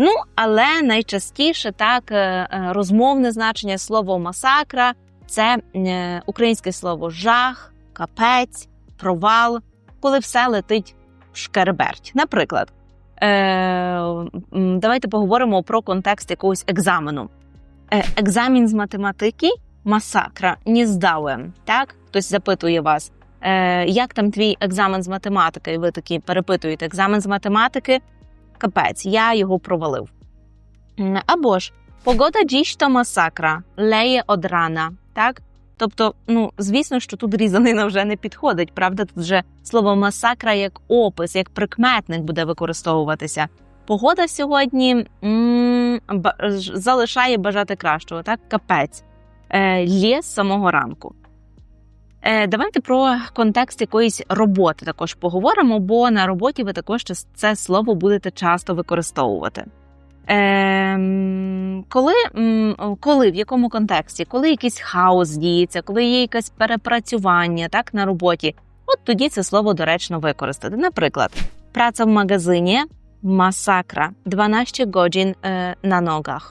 Ну, але найчастіше так е, е, розмовне значення слова масакра це е, українське слово жах, капець, провал, коли все летить в шкереберть. Наприклад, давайте поговоримо про контекст якогось екзамену. Е, екзамен з математики масакра не здałem, так? Хтось запитує вас, як там твій екзамен з математики? І ви такі перепитуєте, екзамен з математики капець, я його провалив. Або ж погода то масакра, леє од рана, так? Тобто, ну, звісно, що тут різанина вже не підходить, правда? Тут вже слово масакра як опис, як прикметник буде використовуватися. Погода сьогодні м, ж- залишає бажати кращого, так? Капець. Е, лє з самого ранку. Е, давайте про контекст якоїсь роботи також поговоримо, бо на роботі ви також це- слово будете часто використовувати. Ем, коли, коли, в якому контексті, коли якийсь хаос діється, коли є якесь перепрацювання так, на роботі, от тоді це слово доречно використати. Наприклад, праця в магазині масакра 12 годин е, на ногах.